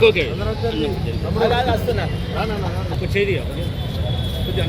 Okay okay. చేయి తీయ. కొద్దిగా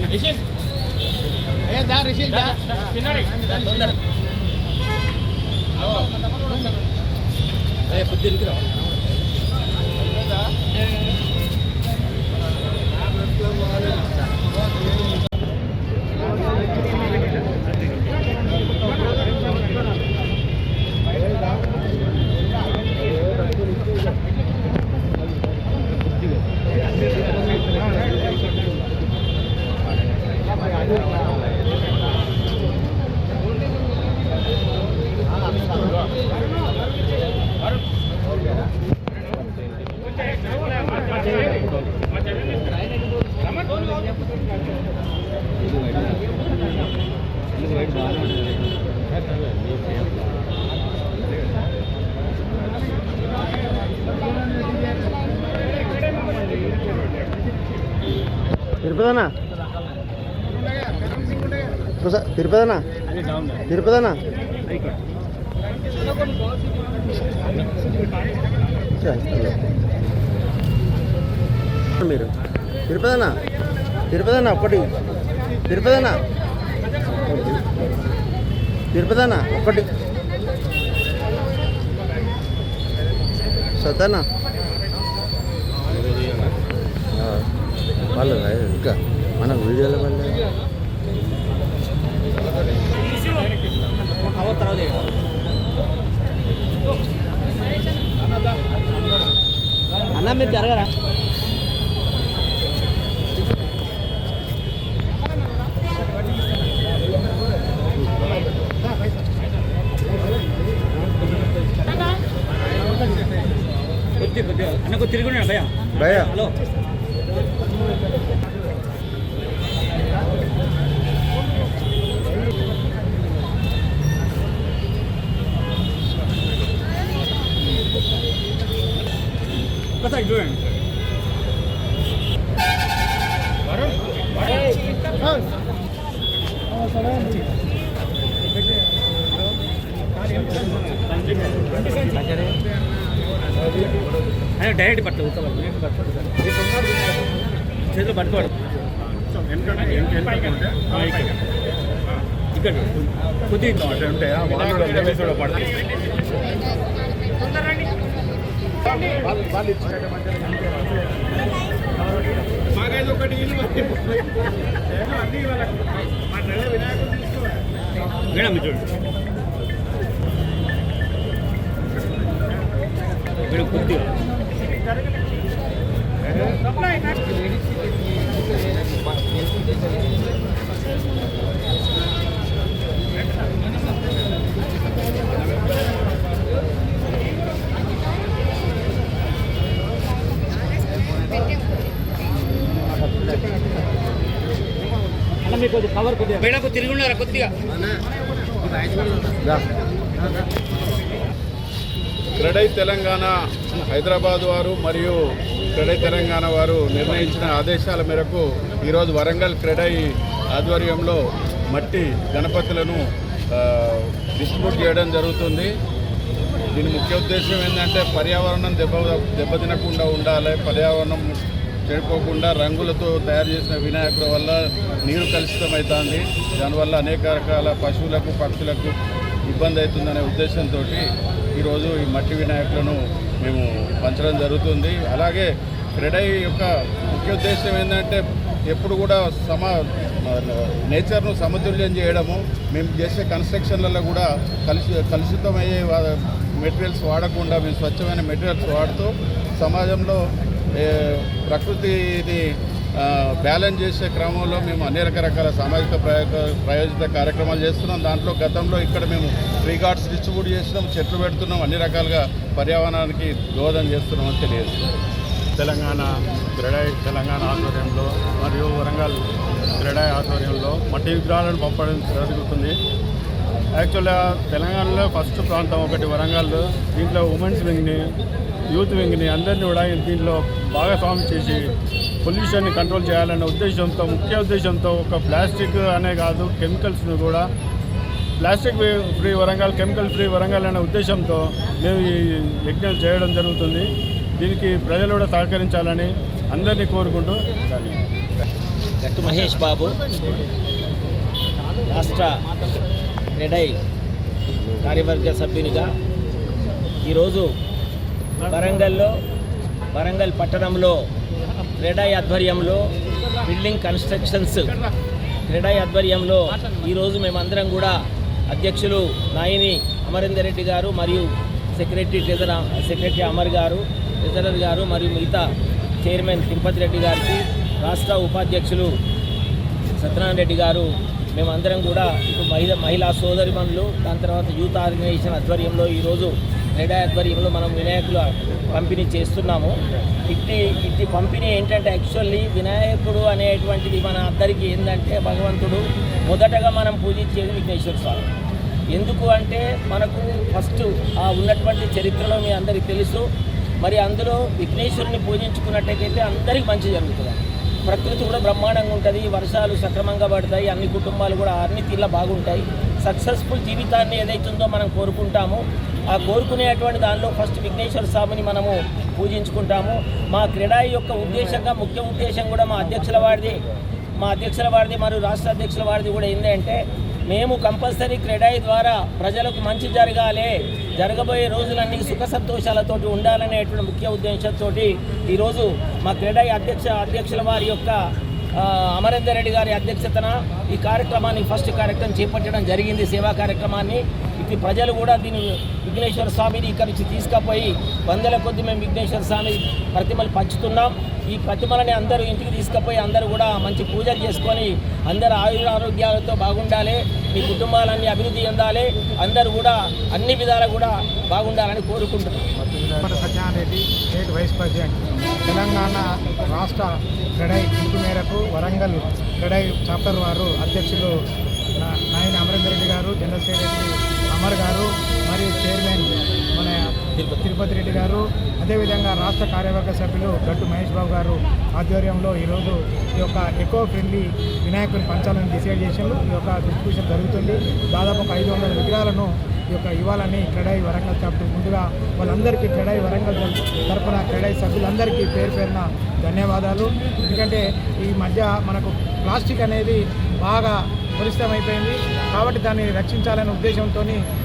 తిరుపతినా? తిరుపతినా? తిరుపతినా? మీరు. తిరుపతినా? తిరుపతినా ఒకటి తిరుపతినా? తిరుపతినా? ఒకటి సతనా వాళ్ళు ఇంకా మన వీడియోలో చేయి. అన్న మీరు జరగరా కొద్దిగా అన్న కొద్దిగా తిరుగున్నాడు భయ భయ. హలో డైరెక్ట్ పట్ల ఉత్తమ. చేతిలో పట్టుకోడు. ఆ, ఇక్కడ అన్నీ కొద్దిగా మేడం మీరు చూడండి. మేడం కొద్దిగా. మీకు కొద్దిగా. కవర్ కొద్దిగా మేడం తిరిగి ఉన్నారా కొద్దిగా? క్రెడై తెలంగాణ హైదరాబాద్ వారు మరియు క్రెడై తెలంగాణ వారు నిర్ణయించిన ఆదేశాల మేరకు ఈరోజు వరంగల్ క్రెడై ఆధ్వర్యంలో మట్టి గణపతులను డిస్ట్రిబ్యూట్ చేయడం జరుగుతుంది. దీని ముఖ్య ఉద్దేశం ఏంటంటే పర్యావరణం దెబ్బ దెబ్బతినకుండా ఉండాలి. పర్యావరణం చెడిపోకుండా రంగులతో తయారు చేసిన వినాయకుల వల్ల నీరు కలుషితమవుతుంది దానివల్ల అనేక రకాల పశువులకు పక్షులకు ఇబ్బంది అవుతుందనే ఉద్దేశంతో ఈరోజు ఈ మట్టి వినాయకులను మేము పంచడం జరుగుతుంది. అలాగే క్రెడై యొక్క ముఖ్య ఉద్దేశం ఏంటంటే ఎప్పుడు కూడా సమా నేచర్ను సమతుల్యం చేయడము మేము చేసే కన్స్ట్రక్షన్లలో కూడా కలుషి కలుషితమయ్యే మెటీరియల్స్ వాడకుండా మేము స్వచ్ఛమైన మెటీరియల్స్ వాడుతూ సమాజంలో ప్రకృతిని బ్యాలెన్స్ చేసే క్రమంలో మేము అనేక రకరకాల సామాజిక ప్రయోజ ప్రయోజిత కార్యక్రమాలు చేస్తున్నాం. దాంట్లో గతంలో ఇక్కడ మేము ఫ్రీ గార్డ్స్ డిస్ట్రిబ్యూట్ చేస్తున్నాం చెట్లు పెడుతున్నాం అన్ని రకాలుగా పర్యావరణానికి దోహదం చేస్తున్నామని తెలియజేస్తున్నాం తెలంగాణ క్రెడై తెలంగాణ ఆధ్వర్యంలో మరియు వరంగల్ క్రెడై ఆధ్వర్యంలో మట్టి విగ్రహాలను పంపడం జరుగుతుంది. యాక్చువల్గా తెలంగాణలో ఫస్ట్ ప్రాంతం ఒకటి వరంగల్ దీంట్లో ఉమెన్స్ వింగ్ని యూత్ వింగ్ని అందరినీ కూడా దీంట్లో భాగస్వామ్యం చేసి పొల్యూషన్ని కంట్రోల్ చేయాలనే ఉద్దేశంతో ముఖ్య ఉద్దేశంతో ఒక ప్లాస్టిక్ అనే కాదు కెమికల్స్ని కూడా plastic free Warangal chemical free Warangal అనే ఉద్దేశంతో మేము ఈ యజ్ఞం చేయడం జరుగుతుంది. దీనికి ప్రజలు కూడా సహకరించాలని అందరినీ కోరుకుంటూ మహేష్ బాబు రాష్ట్ర రెడై కార్యవర్గ సభ్యునిగా ఈరోజు వరంగల్లో వరంగల్ పట్టణంలో క్రెడై ఆధ్వర్యంలో బిల్డింగ్ కన్స్ట్రక్షన్స్ క్రెడై ఆధ్వర్యంలో ఈరోజు మేమందరం కూడా అధ్యక్షులు నాయని అమరేందర్ రెడ్డి గారు మరియు సెక్రటరీ ట్రెజర సెక్రటరీ అమర్ గారు ట్రెజరర్ గారు మరియు మిగతా చైర్మన్ తిరుపతి రెడ్డి గారికి రాష్ట్ర ఉపాధ్యక్షులు సత్యనారాయణ రెడ్డి గారు మేమందరం కూడా ఇప్పుడు మహిళ మహిళా సోదరిమణులు దాని తర్వాత యూత్ ఆర్గనైజేషన్ ఆధ్వర్యంలో ఈరోజు క్రీడా ఆధ్వర్యంలో మనం వినాయకుల పంపిణీ చేస్తున్నాము. ఇట్టి ఇట్టి పంపిణీ ఏంటంటే యాక్చువల్లీ వినాయకుడు అనేటువంటిది మన అందరికీ ఏంటంటే భగవంతుడు మొదటగా మనం పూజించేది విఘ్నేశ్వర స్వామి. ఎందుకు అంటే మనకు ఫస్ట్ ఆ ఉన్నటువంటి చరిత్రలో మీ అందరికీ తెలుసు. మరి అందులో విఘ్నేశ్వరుని పూజించుకున్నట్టయితే అందరికీ మంచి జరుగుతుంది. ప్రకృతి కూడా బ్రహ్మాండంగా ఉంటుంది వర్షాలు సక్రమంగా పడతాయి అన్ని కుటుంబాలు కూడా అన్ని తీర్ల బాగుంటాయి. సక్సెస్ఫుల్ జీవితాన్ని ఏదైతుందో మనం కోరుకుంటామో. ఆ కోరుకునేటువంటి దానిలో ఫస్ట్ విఘ్నేశ్వర స్వామిని మనము పూజించుకుంటాము. మా క్రీడా యొక్క ఉద్దేశంగా ముఖ్య ఉద్దేశం కూడా మా అధ్యక్షుల వారిది. మా అధ్యక్షుల వారిది మరియు రాష్ట్ర అధ్యక్షుల వారిది కూడా ఏంటంటే మేము కంపల్సరీ క్రెడాయి ద్వారా ప్రజలకు మంచి జరగాలి. జరగబోయే రోజులన్నీ సుఖ సంతోషాలతో ఉండాలనేటువంటి ముఖ్య ఉద్దేశంతో ఈరోజు మా క్రీడా అధ్యక్ష అధ్యక్షుల వారి యొక్క అమరేందర్ రెడ్డి గారి అధ్యక్షతన ఈ కార్యక్రమాన్ని ఫస్ట్ కార్యక్రమం చేపట్టడం జరిగింది సేవా కార్యక్రమాన్ని. ఇది ప్రజలు కూడా దీన్ని విఘ్నేశ్వర స్వామిని ఇక్కడ నుంచి తీసుకుపోయి వందల కొద్ది మేము విఘ్నేశ్వర స్వామి ప్రతిమలు పంచుతున్నాం. ఈ ప్రతిమలని అందరూ ఇంటికి తీసుకుపోయి అందరూ కూడా మంచి పూజలు చేసుకొని అందరు ఆయుర ఆరోగ్యాలతో బాగుండాలి మీ కుటుంబాలన్నీ అభివృద్ధి చెందాలి అందరూ కూడా అన్ని విధాలు కూడా బాగుండాలని కోరుకుంటున్నాం. Satya Reddy state vice president. Telangana రాష్ట్ర క్రెడై పిలుపు మేరకు వరంగల్ క్రెడై చాప్టర్ వారు అధ్యక్షులు నాయన అమరేందర్ రెడ్డి గారు జనరల్ సెక్రటరీ అమర్ గారు మరియు చైర్మన్ మన తిరుపతి రెడ్డి గారు అదేవిధంగా రాష్ట్ర కార్యవర్గ సభ్యులు గట్టు మహేష్ బాబు గారు ఆధ్వర్యంలో ఈరోజు ఈ యొక్క ఎకో ఫ్రెండ్లీ వినాయకుని పంచాలని డిసైడ్ చేశారు ఈ యొక్క డిస్ట్రిబ్యూషన్ జరుగుతుంది. దాదాపు ఒక ఐదు వందల విగ్రహాలను ఈ యొక్క ఇవ్వాలని క్రెడాయి వరంగల్ చాప్టర్ ముందుగా వాళ్ళందరికీ క్రెడై వరంగల్ తరపున క్రెడాయి సభ్యులందరికీ పేరు పేరున ధన్యవాదాలు. ఎందుకంటే ఈ మధ్య మనకు ప్లాస్టిక్ అనేది బాగా కలుషితమైపోయింది కాబట్టి దాన్ని రక్షించాలనే ఉద్దేశంతో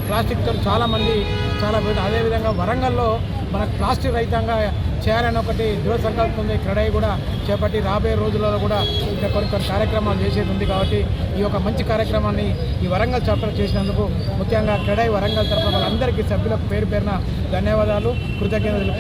ప్లాస్టిక్తో చాలామంది చాలా పోయింది అదేవిధంగా వరంగల్లో మనకు ప్లాస్టిక్ రహితంగా చేయాలని ఒకటి దృఢ సంకల్పం ఉంది. క్రెడై కూడా చేపట్టి రాబోయే రోజులలో కూడా ఇంకా కొన్ని కొన్ని కార్యక్రమాలు చేసేది ఉంది కాబట్టి ఈ యొక్క మంచి కార్యక్రమాన్ని ఈ వరంగల్ చాప్టర్ చేసినందుకు ముఖ్యంగా క్రడై వరంగల్ తరఫున వాళ్ళందరికీ సభ్యులకు పేరు పేరున ధన్యవాదాలు. కృతజ్ఞతలు.